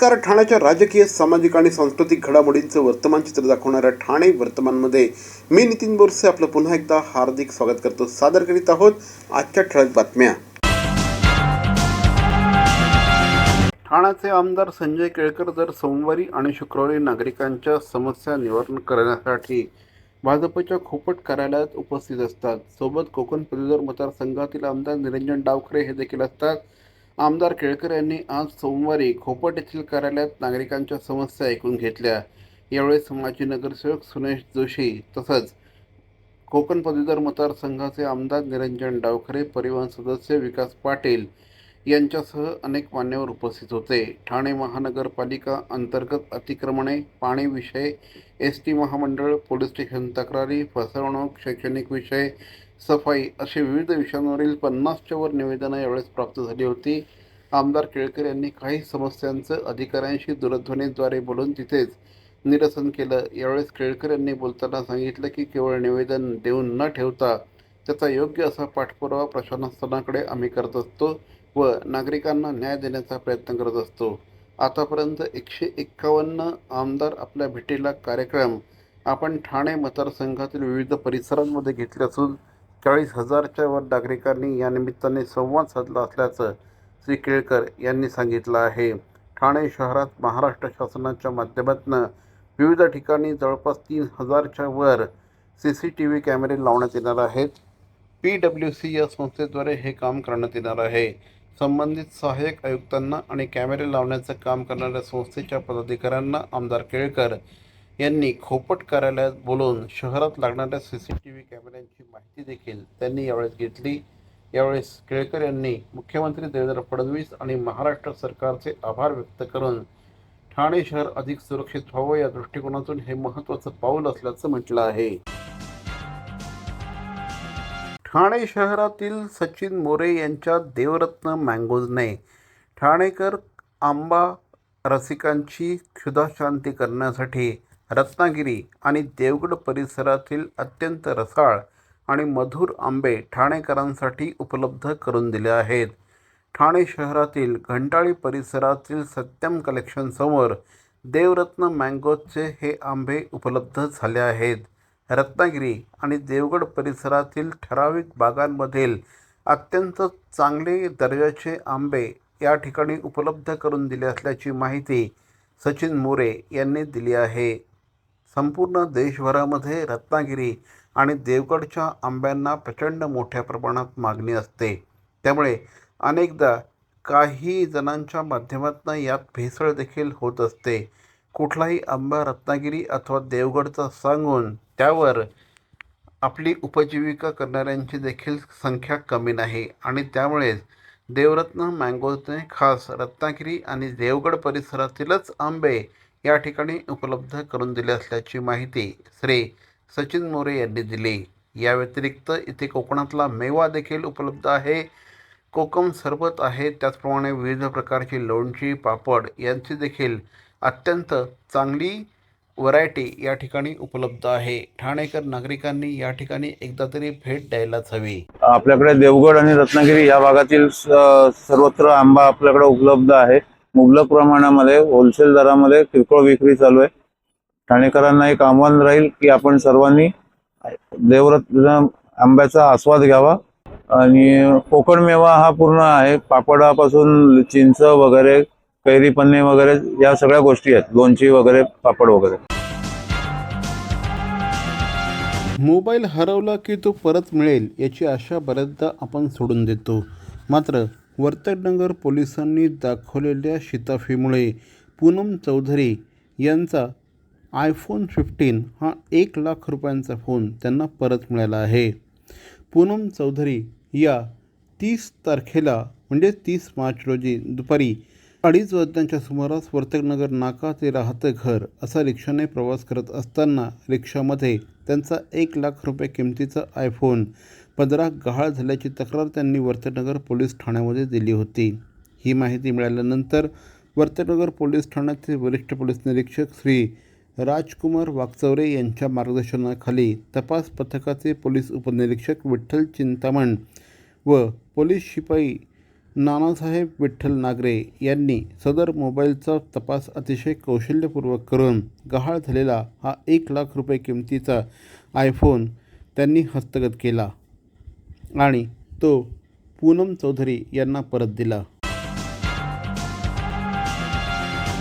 नमस्कार ठाण्याच्या राजकीय सामाजिक आणि सांस्कृतिक घडामोडींचं वर्तमान चित्र दाखवणाऱ्या ठाणे वर्तमानमध्ये मी नितीन बोरसे आपलं पुन्हा एकदा हार्दिक स्वागत करतो. सादर करीत आहोत आजच्या ठळक बातम्या. ठाण्याचे आमदार संजय केळकर दर सोमवारी आणि शुक्रवारी नागरिकांच्या समस्या निवारण करण्यासाठी भाजपच्या खोपट कार्यालयात उपस्थित असतात. सोबत कोकण पदवीधर मतदारसंघातील आमदार निरंजन डावखरे हे देखील असतात. आमदार केळकर यांनी आज सोमवारी खोपट येथील कार्यालयात नागरिकांच्या समस्या ऐकून घेतल्या. यावेळी माजी नगरसेवक सुनेश जोशी तसंच कोकण पदवीधर मतदारसंघाचे आमदार निरंजन डावखरे परिवहन सदस्य विकास पाटील यांच्यासह अनेक मान्यवर उपस्थित होते. ठाणे महानगरपालिका अंतर्गत अतिक्रमणे पाणी विषय एस टी महामंडळ पोलीस स्टेशन तक्रारी फसवणूक शैक्षणिक विषय सफाई असे विविध विषयांवरील पन्नासच्या वर निवेदनं यावेळेस प्राप्त झाली होती. आमदार केळकर यांनी काही समस्यांचं अधिकाऱ्यांशी दूरध्वनीद्वारे बोलून तिथेच निरसन केलं. यावेळेस केळकर यांनी बोलताना सांगितलं की केवळ निवेदन देऊन न ठेवता त्याचा योग्य असा पाठपुरावा प्रशासनाकडे आम्ही करत असतो व नागरिकांना न्याय देण्याचा प्रयत्न करत असतो. आतापर्यंत एकशे एक्कावन्न आमदार आपल्या भेटीला कार्यक्रम आपण ठाणे मतदारसंघातील विविध परिसरांमध्ये घेतले असून चाळीस हजारच्या वर नागरिकांनी या निमित्ताने संवाद साधला असल्याचं श्री केळकर यांनी सांगितलं आहे. ठाणे शहरात महाराष्ट्र शासनाच्या माध्यमातून विविध ठिकाणी जवळपास तीन हजारच्या वर सी सी टी व्ही कॅमेरे लावण्यात येणार आहेत. पी डब्ल्यू सी या संस्थेद्वारे हे काम करण्यात येणार आहे. संबंधित सहाय्यक आयुक्तांना आणि कॅमेरे लावण्याचं काम करणाऱ्या संस्थेच्या पदाधिकाऱ्यांना आमदार केळकर यांनी खोपट कार्यालयात बोलवून शहरात लागणाऱ्या सी सी टी व्ही कॅमेऱ्यांची माहिती देखील त्यांनी यावेळेस घेतली. यावेळेस केळकर यांनी मुख्यमंत्री देवेंद्र फडणवीस आणि महाराष्ट्र सरकारचे आभार व्यक्त करून ठाणे शहर अधिक सुरक्षित व्हावं या दृष्टिकोनातून हे महत्त्वाचं पाऊल असल्याचं म्हटलं आहे. ठाणे शहरातील सचिन मोरे यांच्या देवरत्न मँगोजने ठाणेकर आंबा रसिकांची क्षुधाशांती करण्यासाठी रत्नागिरी आणि देवगड परिसरातील अत्यंत रसाळ आणि मधुर आंबे ठाणेकरांसाठी उपलब्ध करून दिले आहेत. ठाणे शहरातील घंटाळी परिसरातील सत्यम कलेक्शनसमोर देवरत्न मँगोचे हे आंबे उपलब्ध झाले आहेत. रत्नागिरी आणि देवगड परिसरातील ठराविक बागांमधील अत्यंत चांगले दर्जाचे आंबे या ठिकाणी उपलब्ध करून दिले असल्याची माहिती सचिन मोरे यांनी दिली आहे. संपूर्ण देशभरामध्ये रत्नागिरी आणि देवगडच्या आंब्यांना प्रचंड मोठ्या प्रमाणात मागणी असते. त्यामुळे अनेकदा काही जणांच्या माध्यमातून यात भेसळ देखील होत असते. कुठलाही आंबा रत्नागिरी अथवा देवगडचा सांगून त्यावर आपली उपजीविका करणाऱ्यांची देखील संख्या कमी नाही आणि त्यामुळेच देवरत्न मँगोजने खास रत्नागिरी आणि देवगड परिसरातीलच आंबे या ठिकाणी उपलब्ध करून दिले असल्याची माहिती श्री सचिन मोरे यांनी दिली. या व्यतिरिक्त इथे कोकणातला मेवा देखील उपलब्ध आहे. कोकम सरबत आहे. त्याचप्रमाणे विविध प्रकारची लोणची पापड यांची देखील अत्यंत चांगली व्हरायटी या ठिकाणी उपलब्ध आहे. ठाणेकर नागरिकांनी या ठिकाणी एकदा तरी भेट द्यायलाच हवी. आपल्याकडे देवगड आणि रत्नागिरी या भागातील सर्वत्र आंबा आपल्याकडे उपलब्ध आहे. मुबलक प्रमाणामध्ये होलसेल दरामध्ये किरकोळ विक्री चालू आहे. ठाणेकरांना एक आव्हान राहील की आपण सर्वांनी देवरत्न आंब्याचा आस्वाद घ्यावा. आणि कोकण मेवा हा पूर्ण आहे. पापडापासून चिंच वगैरे कैरी पन्ने वगैरे या सगळ्या गोष्टी आहेत. लोणची वगैरे पापड वगैरे. मोबाईल हरवला की तो परत मिळेल याची आशा बऱ्याचदा आपण सोडून देतो. मात्र वर्तकनगर पोलिसांनी दाखवलेल्या शिताफीमुळे पूनम चौधरी यांचा आयफोन फिफ्टीन हा एक लाख रुपयांचा फोन त्यांना परत मिळाला आहे. पूनम चौधरी या तीस तारखेला म्हणजे तीस मार्च रोजी दुपारी अडीच वाजताच्या सुमारास वर्तकनगर नाका ते राहतं घर असा रिक्षाने प्रवास करत असताना रिक्षामध्ये त्यांचा एक लाख रुपये किमतीचा आयफोन पदरा गहाळ झाल्याची तक्रार त्यांनी वर्तनगर पोलीस ठाण्यामध्ये दिली होती. ही माहिती मिळाल्यानंतर वर्तकनगर पोलीस ठाण्याचे वरिष्ठ पोलीस निरीक्षक श्री राजकुमार वाकचौरे यांच्या मार्गदर्शनाखाली तपास पथकाचे पोलीस उपनिरीक्षक विठ्ठल चिंतामण व पोलीस शिपाई नानासाहेब विठ्ठल नागरे यांनी सदर मोबाईलचा तपास अतिशय कौशल्यपूर्वक करून गहाळ झालेला हा एक लाख रुपये किमतीचा आयफोन त्यांनी हस्तगत केला आणि तो पूनम चौधरी यांना परत दिला.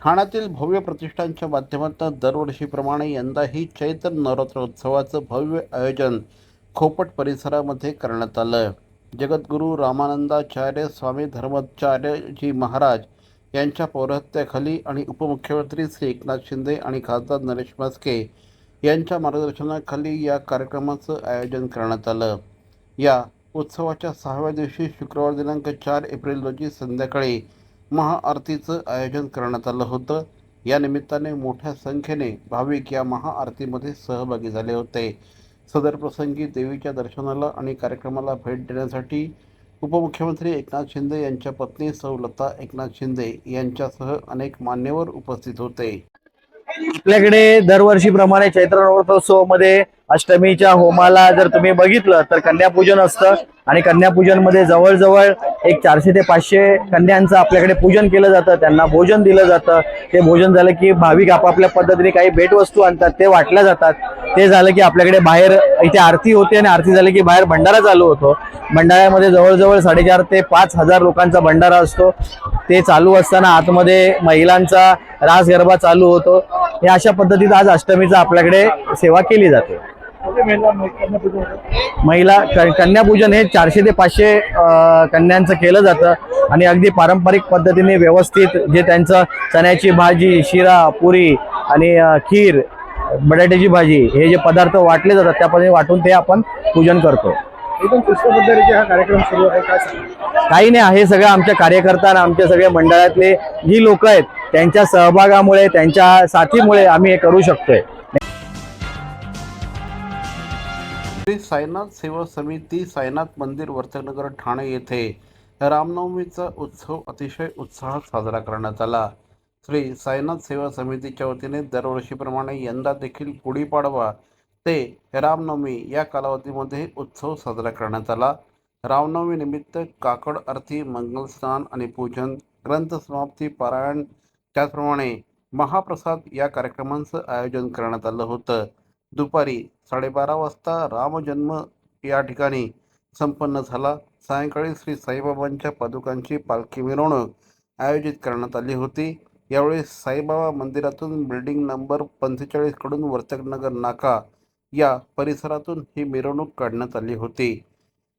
ठाण्यातील भव्य प्रतिष्ठानच्या माध्यमातून दरवर्षीप्रमाणे यंदाही चैत्र नवरात्र उत्सवाचं भव्य आयोजन खोपट परिसरामध्ये करण्यात आलं. जगद्गुरू रामानंदाचार्य स्वामी धर्माचार्यजी महाराज यांच्या पौरहत्याखाली आणि उपमुख्यमंत्री श्री एकनाथ शिंदे आणि खासदार नरेश म्हस्के यांच्या मार्गदर्शनाखाली या कार्यक्रमाचं आयोजन करण्यात आलं. या उत्सवाच्या सहाव्या दिवशी शुक्रवार दिनांक चार एप्रिल रोजी संध्याकाळी महाआरतीचं आयोजन करण्यात आलं होतं. या निमित्ताने मोठ्या संख्येने भाविक या महाआरतीमध्ये सहभागी झाले होते. सदर प्रसंगी देवीच्या दर्शनाला आणि कार्यक्रमाला भेट देण्यासाठी उपमुख्यमंत्री एकनाथ शिंदे यांच्या पत्नी सौलता एकनाथ शिंदे यांच्यासह अनेक मान्यवर उपस्थित होते. आपल्याकडे दरवर्षीप्रमाणे चैत्र नवरात्रोत्सवामध्ये अष्टमीच्या होमाला जर तुम्ही बघितलं तर कन्यापूजन असतं. आणि कन्यापूजनमध्ये जवळजवळ एक चारशे ते पाचशे कन्यांचं आपल्याकडे पूजन केलं जातं त्यांना भोजन दिलं जातं. ते भोजन झालं की भाविक आपापल्या पद्धतीने काही भेटवस्तू आणतात ते वाटल्या जातात. ते झालं की आपल्याकडे बाहेर इथे आरती होते आणि आरती झाली की बाहेर भंडारा चालू होतो. भंडाऱ्यामध्ये जवळजवळ साडेचार ते पाच हजार लोकांचा भंडारा असतो. ते चालू असताना आतमध्ये महिलांचा रास गरबा चालू होतो. हे अशा पद्धतीत आज अष्टमीचा आपल्याकडे सेवा केली जाते. महिला कन्यापूजन हे चारशे ते पाचशे कन्यांचं केलं जातं. आणि अगदी पारंपरिक पद्धतीने व्यवस्थित जे त्यांचं चण्याची भाजी शिरा पुरी आणि खीर बटाट्याची भाजी हे जे पदार्थ वाटले जातात त्या पद्धतीने वाटून ते आपण पूजन करतो. एकदम पुष्प पद्धतीचे हा कार्यक्रम सुरू आहे काय सांगा काही नाही हे सगळं आमच्या कार्यकर्ता आणि आमच्या सगळ्या मंडळातले जी लोक आहेत त्यांच्या सहभागामुळे त्यांच्या साथीमुळे आम्ही हे करू शकतोय. श्री साईनाथ सेवा समिती साईनाथ मंदिर वर्तनगर ठाणे येथे रामनवमीचा उत्सव अतिशय उत्साहात साजरा करण्यात आला. श्री साईनाथ सेवा समितीच्या वतीने दरवर्षीप्रमाणे यंदा देखील गुढीपाडवा ते रामनवमी या कालावधीमध्ये उत्सव साजरा करण्यात आला. रामनवमीनिमित्त काकड आरती मंगलस्नान आणि पूजन ग्रंथ समाप्ती पारायण त्याचप्रमाणे महाप्रसाद या कार्यक्रमांचं आयोजन करण्यात आलं होतं. दुपारी साडेबारा वाजता रामजन्म या ठिकाणी संपन्न झाला. सायंकाळी श्री साईबाबांच्या पादुकांची पालखी मिरवणूक आयोजित करण्यात आली होती. यावेळी साईबाबा मंदिरातून बिल्डिंग नंबर पंचेचाळीसकडून वर्तकनगर नाका या परिसरातून ही मिरवणूक काढण्यात आली होती.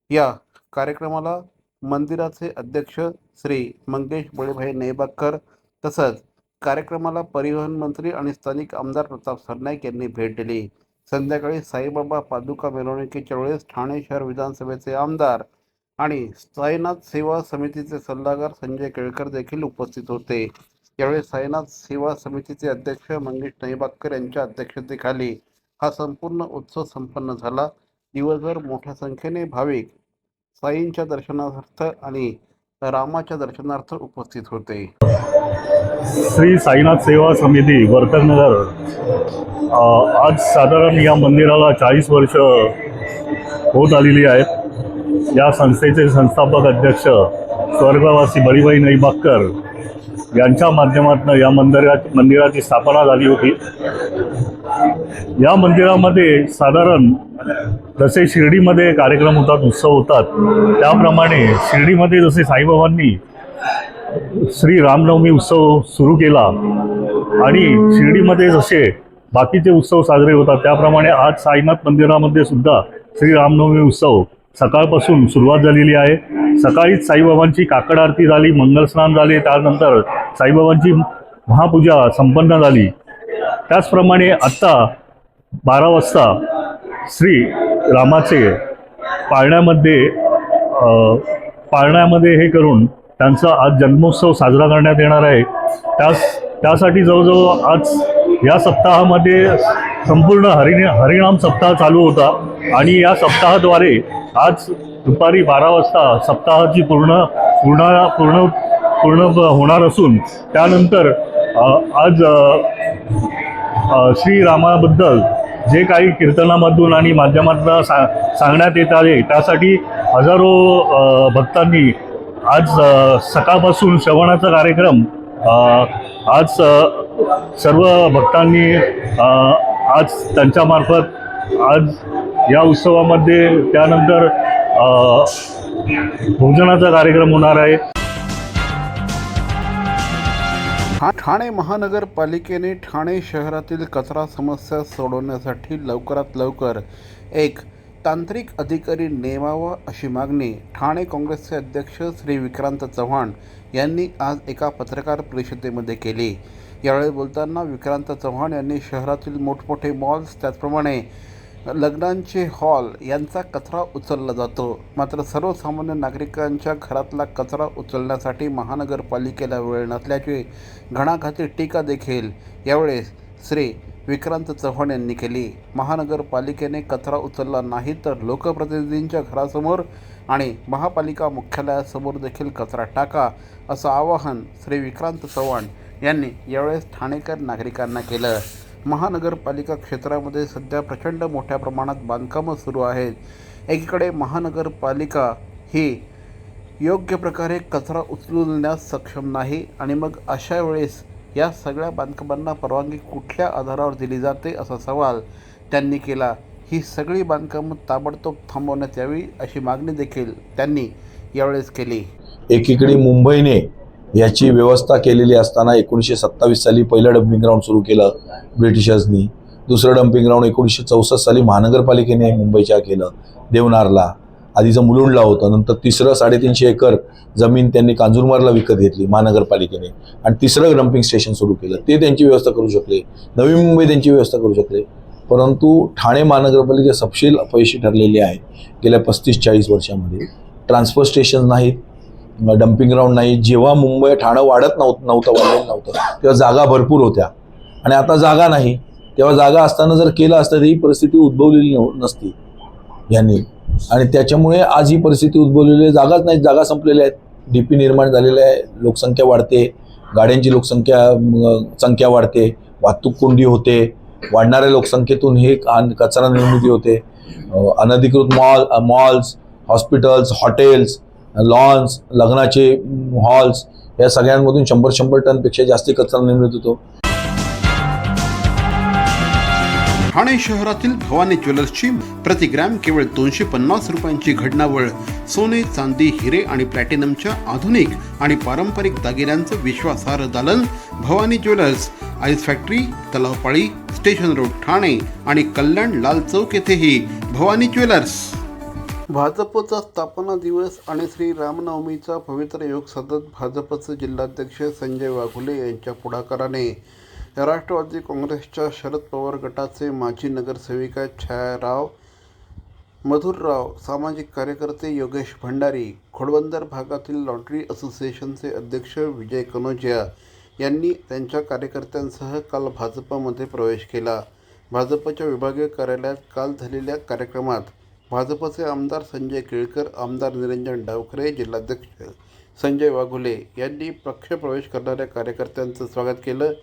या कार्यक्रमाला मंदिराचे अध्यक्ष श्री मंगेश बळीभाई नेबाकर तसंच कार्यक्रमाला परिवहन मंत्री आणि स्थानिक आमदार प्रताप सरनाईक यांनी भेट दिली. संध्याकाळी साईबाबा पादुका मिरवणुकीच्या वेळेस ठाणे शहर विधानसभेचे आमदार आणि साईनाथ सेवा समितीचे सल्लागार संजय केळकर देखील उपस्थित होते. यावेळी साईनाथ सेवा समितीचे अध्यक्ष मंगेश नैबाक्कर यांच्या अध्यक्षतेखाली हा संपूर्ण उत्सव संपन्न झाला. दिवसभर मोठ्या संख्येने भाविक साईंच्या दर्शनार्थ आणि रामाच्या दर्शनार्थ उपस्थित होते. श्री साईनाथ सेवा समिती वर्तकनगर आज साधारण या मंदिराला चाळीस वर्ष होत आलेली आहेत. या संस्थेचे संस्थापक अध्यक्ष स्वर्गवासी बळीबाई नैबाक्कर यांच्या माध्यमातून या मंदिरात मंदिराची स्थापना झाली होती. या मंदिरामध्ये साधारण जसे शिर्डीमध्ये कार्यक्रम होतात उत्सव होतात त्याप्रमाणे शिर्डीमध्ये जसे साईबाबांनी श्री रामनवमी उत्सव सुरू केला. आणि शिर्डीमध्ये जसे बाकीचे उत्सव साजरे होतात त्याप्रमाणे आज साईनाथ मंदिरामध्ये सुद्धा श्री रामनवमी उत्सव सकाळपासून सुरुवात झालेली आहे. सकाळीच साईबाबांची काकड आरती झाली मंगलस्नान झाले त्यानंतर साईबाबांची महापूजा संपन्न झाली. त्याचप्रमाणे आत्ता बारा वाजता श्री रामाचे पाळण्यामध्ये पाळण्यामध्ये हे करून त्यांचा आज जन्मोत्सव साजरा करण्यात येणार आहे. त्यास त्यासाठी जवळजवळ आज या सप्ताहामध्ये संपूर्ण हरिण हरिणाम सप्ताह चालू होता आणि या सप्ताहाद्वारे आज दुपारी बारा वाजता सप्ताहाची पूर्ण पूर्ण पूर्ण पूर्ण होणार असून त्यानंतर आज श्रीरामाबद्दल जे काही कीर्तनामधून आणि माध्यमातून सा सांगण्यात येत आहे त्यासाठी हजारो भक्तांनी आज सकाळपासून श्रवणाचा कार्यक्रम आज सर्व भक्तांनी आज त्यांच्यामार्फत आज या उत्सवामध्ये त्यानंतर भोजनाचा कार्यक्रम होणार आहे. हा ठाणे महानगरपालिकेने ठाणे शहरातील कचरा समस्या सोडवण्यासाठी लवकरात लवकर एक तांत्रिक अधिकारी नेमावा अशी मागणी ठाणे काँग्रेसचे अध्यक्ष श्री विक्रांत चव्हाण यांनी आज एका पत्रकार परिषदेमध्ये केली. यावेळी बोलताना विक्रांत चव्हाण यांनी शहरातील मोठमोठे मॉल्स त्याचप्रमाणे लग्नांचे हॉल यांचा कचरा उचलला जातो. मात्र सर्वसामान्य नागरिकांच्या घरातला कचरा उचलण्यासाठी महानगरपालिकेला वेळ नसल्याची घणाघाती टीका देखील यावेळेस श्री विक्रांत चव्हाण यांनी केली. महानगरपालिकेने कचरा उचलला नाही तर लोकप्रतिनिधींच्या घरासमोर आणि महापालिका मुख्यालयासमोर देखील कचरा टाका असं आवाहन श्री विक्रांत चव्हाण यांनी यावेळेस ठाणेकर नागरिकांना केलं. महानगरपालिका क्षेत्रामध्ये सध्या प्रचंड मोठ्या प्रमाणात बांधकामं सुरू आहेत. एकीकडे महानगरपालिका ही योग्य प्रकारे कचरा उचलण्यास सक्षम नाही आणि मग अशा वेळेस या सगळ्या बांधकामांना परवानगी कुठल्या आधारावर दिली जाते असा सवाल त्यांनी केला. ही सगळी बांधकामं ताबडतोब थांबवण्यात यावी अशी मागणी देखील त्यांनी यावेळेस केली. एकीकडे मुंबईने याची व्यवस्था केलेली असताना एकोणीसशे सत्तावीस साली पहिलं डम्पिंग ग्राउंड सुरू केलं ब्रिटिशर्सनी. दुसरं डम्पिंग ग्राउंड एकोणीसशे चौसष्ट साली महानगरपालिकेने मुंबईच्या केलं देवनारला. आधीचं मुलुंडला होतं नंतर तिसरं साडेतीनशे एकर जमीन त्यांनी कांजूरमारला विकत घेतली महानगरपालिकेने. आणि तिसरं डम्पिंग स्टेशन सुरू केलं. ते त्यांची व्यवस्था करू शकले. नवी मुंबई त्यांची व्यवस्था करू शकले. परंतु ठाणे महानगरपालिका सपशेल अपयशी ठरलेली आहे गेल्या पस्तीस चाळीस वर्षामध्ये. ट्रान्सफर स्टेशन नाहीत. डम्पिंग ग्राउंड नाही जेव्हा मुंबई ठाणं वाढत नव्हतं नव्हतं वाढलेलं नव्हतं तेव्हा जागा भरपूर होत्या. आणि आता जागा नाही. तेव्हा जागा असताना जर केलं असतं तर ही परिस्थिती उद्भवलेली नसती. यांनी आणि त्याच्यामुळे आज ही परिस्थिती उद्भवलेली आहे. जागाच नाही जागा संपलेल्या आहेत. डी पी निर्माण झालेल्या आहे लोकसंख्या वाढते गाड्यांची लोकसंख्या संख्या वाढते वाहतूक कोंडी होते वाढणाऱ्या लोकसंख्येतून हे आन- कचरा निर्मिती होते. अनधिकृत mall malls hospitals hotels lawns लग्नाचे हॉल्स या सगळ्यांमधून शंभर शंभर टनपेक्षा जास्त कचरा निर्मित होतो. ठाणे शहरातील भवानी ज्वेलर्सची प्रतिग्रॅम केवळ दोनशे पन्नास रुपयांची घडणावळ. सोने चांदी हिरे आणि प्लॅटिनमच्या आधुनिक आणि पारंपरिक दागिन्यांचं विश्वासार्ह दालन Bhavani jewellers ice factory Talavpali station road Thane आणि कल्याण लाल चौक येथेही भवानी ज्वेलर्स. भाजपचा स्थापना दिवस आणि श्री रामनवमीचा पवित्र योग साधत भाजपचे जिल्हाध्यक्ष संजय वाघुले यांच्या पुढाकाराने. राष्ट्रवादी काँग्रेसच्या शरद पवार गटाचे माजी नगरसेविका छायाराव मधुरराव सामाजिक कार्यकर्ते योगेश भंडारी खोडबंदर भागातील लॉटरी असोसिएशनचे अध्यक्ष विजय कनोजिया यांनी त्यांच्या कार्यकर्त्यांसह काल भाजपमध्ये प्रवेश केला. भाजपच्या विभागीय कार्यालयात काल झालेल्या कार्यक्रमात भाजपचे आमदार संजय केळकर आमदार निरंजन डावखरे जिल्हाध्यक्ष संजय वाघुले यांनी पक्षप्रवेश करणाऱ्या कार्यकर्त्यांचं स्वागत केलं.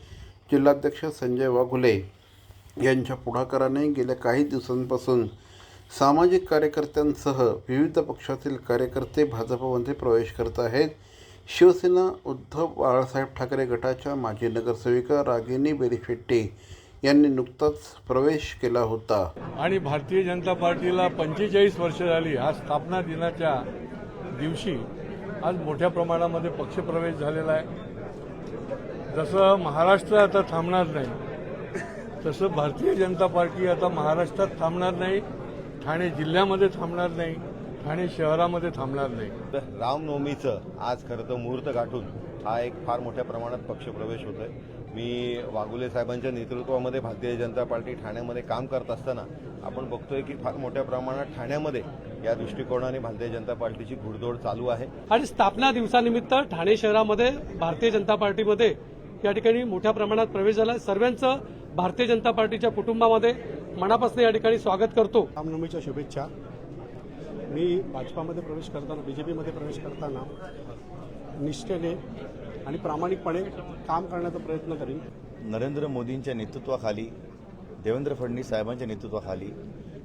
जिल्हाध्यक्ष संजय वाघुले यांच्या पुढाकाराने गेल्या काही दिवसांपासून सामाजिक कार्यकर्त्यांसह विविध पक्षातील कार्यकर्ते भाजपमध्ये प्रवेश करत आहेत. शिवसेना उद्धव बाळासाहेब ठाकरे गटाच्या माजी नगरसेविका रागिनी बेरीशेट्टी यांनी नुकताच प्रवेश केला होता. आणि भारतीय जनता पार्टीला पंचेचाळीस वर्ष झाली आज स्थापना दिनाच्या दिवशी आज मोठ्या प्रमाणामध्ये पक्षप्रवेश झालेला आहे. जसं महाराष्ट्र आता थांबणार नाही तसं भारतीय जनता पार्टी आता महाराष्ट्रात थांबणार नाही ठाणे जिल्ह्यामध्ये थांबणार नाही ठाणे शहरामध्ये थांबणार नाही. तर रामनवमीचं आज खरं तर मुहूर्त गाठून हा एक फार मोठ्या प्रमाणात पक्षप्रवेश होतोय. मी वाघुले साहेबांच्या नेतृत्वामध्ये भारतीय जनता पार्टी ठाण्यामध्ये काम करत असताना आपण बघतोय की फार मोठ्या प्रमाणात ठाण्यामध्ये या दृष्टिकोनाने भारतीय जनता पार्टीची घुडदौड चालू आहे. आणि स्थापना दिवसानिमित्त ठाणे शहरामध्ये भारतीय जनता पार्टीमध्ये या ठिकाणी मोठ्या प्रमाणात प्रवेश झाला. सर्वांचं भारतीय जनता पार्टीच्या कुटुंबामध्ये मनापासून या ठिकाणी स्वागत करतो. रामनवमीच्या शुभेच्छा. मी भाजपामध्ये प्रवेश करताना बी जे पीमध्ये प्रवेश करताना निष्ठेने आणि प्रामाणिकपणे काम करण्याचा प्रयत्न करीन. नरेंद्र मोदींच्या नेतृत्वाखाली देवेंद्र फडणवीस साहेबांच्या नेतृत्वाखाली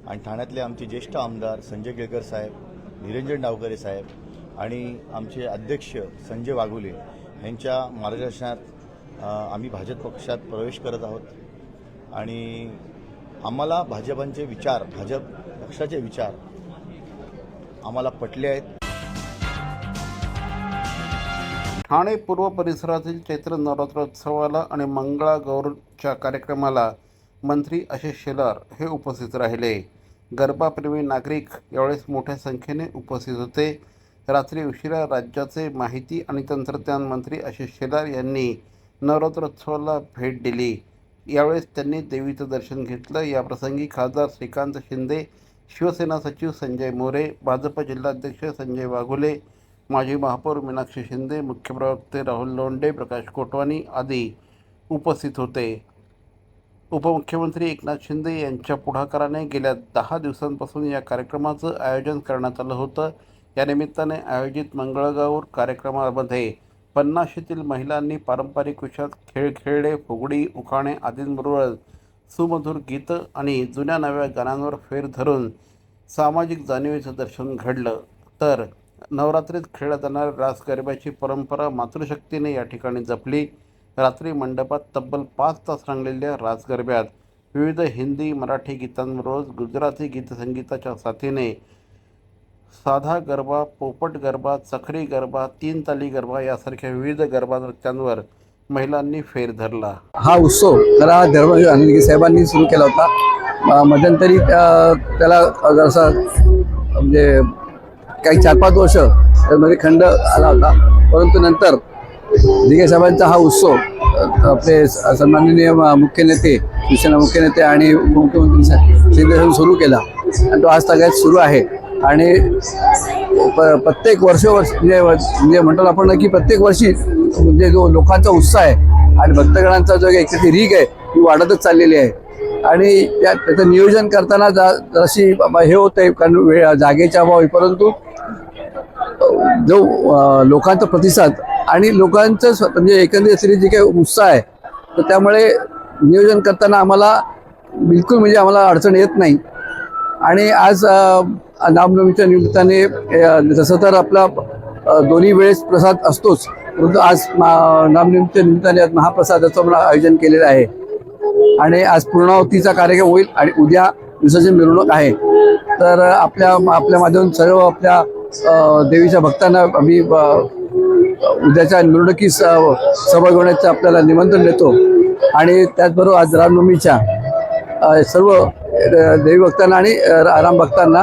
आणि ठाण्यातले आमचे ज्येष्ठ आमदार संजय केळकर साहेब निरंजन डावकरे साहेब आणि आमचे अध्यक्ष संजय वाघुले यांच्या मार्गदर्शनात आम्ही भाजप पक्षात प्रवेश करत आहोत. आणि आम्हाला भाजपांचे विचार भाजप पक्षाचे विचार आम्हाला पटले आहेत. ठाणे पूर्व परिसरातील चैत्र नवरात्रोत्सवाला आणि मंगळागौरच्या कार्यक्रमाला मंत्री आशिष शेलार हे उपस्थित राहिले. गरबाप्रेमी नागरिक यावेळेस मोठ्या संख्येने उपस्थित होते. रात्री उशिरा राज्याचे माहिती आणि तंत्रज्ञान मंत्री आशिष शेलार यांनी नवरात्रोत्सवाला भेट दिली. यावेळेस त्यांनी देवीचं दर्शन घेतलं. याप्रसंगी खासदार श्रीकांत शिंदे शिवसेना सचिव संजय मोरे भाजप जिल्हाध्यक्ष संजय वाघुले माजी महापौर मीनाक्षी शिंदे मुख्य प्रवक्ते राहुल लोंडे प्रकाश कोटवानी आदी उपस्थित होते. उपमुख्यमंत्री एकनाथ शिंदे यांच्या पुढाकाराने गेल्या दहा दिवसांपासून या कार्यक्रमाचं आयोजन करण्यात आलं होतं. या निमित्ताने आयोजित मंगळगौर कार्यक्रमामध्ये पन्नाशीतील महिलांनी पारंपरिक विषयात खेळ खेळले फुगडी उखाणे आदींबरोबर सुमधुर गीतं आणि जुन्या नव्या गाण्यांवर फेर धरून सामाजिक जाणीवेचं दर्शन घडलं. तर नवरात्रीत खेळल्या जाणाऱ्या रास गरब्याची परंपरा मातृशक्तीने या ठिकाणी जपली. रात्री मंडपात तब्बल पाच तास रंगलेल्या रास गरब्यात विविध हिंदी मराठी गीतांबरोबर गुजराती गीतसंगीताच्या साथीने साधा गरबा पोपट गरबा चखडी गरबा तीन ताली गरबा यासारख्या विविध गरबा नृत्यांवर महिलांनी फेर धरला. हा उत्सव खरा धर्म गांधी साहेबांनी सुरू केला होता. मध्यंतरी त्या- त्याला जरासा म्हणजे काही चार पाच वर्ष त्यामध्ये खंड आला होता. परंतु नंतर दिघे साहेबांचा हा उत्सव आपले सन्माननीय मुख्य नेते शिवसेना मुख्य नेते आणि मुख्यमंत्री साहेब सुरू केला. आणि तो आज सगळ्यात सुरू आहे. आणि प- प्रत्येक वर्ष वर्ष म्हणजे म्हणजे म्हणतो आपण ना की प्रत्येक वर्षी म्हणजे जो लोकांचा उत्साह आहे आणि भक्तगणांचा जो एक ती रीग आहे ती वाढतच चाललेली आहे. आणि त्या त्याचं नियोजन करताना जा जशी बाबा हे होतंय कारण वेळ जागेच्या अभावी परंतु जो लोकांचा प्रतिसाद आणि लोकांचं म्हणजे एकंदरीत असलेली जी काही उत्साह आहे तर त्यामुळे नियोजन करताना आम्हाला बिलकुल म्हणजे आम्हाला अडचण येत नाही. आणि आज रामनवमीच्या निमित्ताने जसं तर आपला दोन्ही वेळेस प्रसाद असतोच परंतु आज मा- रामनवमीच्या निमित्ताने आज महाप्रसादाचं मला आयोजन केलेलं आहे. आणि आज पूर्णावतीचा कार्यक्रम होईल आणि उद्या विसर्जन मिरवणूक आहे. तर आपल्या आपल्या माध्यमातून सर्व आपल्या देवीच्या भक्तांना आम्ही उद्याच्या मिरवणुकीस अ, सहभाग होण्याचं आपल्याला निमंत्रण देतो. आणि त्याचबरोबर आज रामनवमीच्या सर्व देवी भक्तांना आणि अ, राम भक्तांना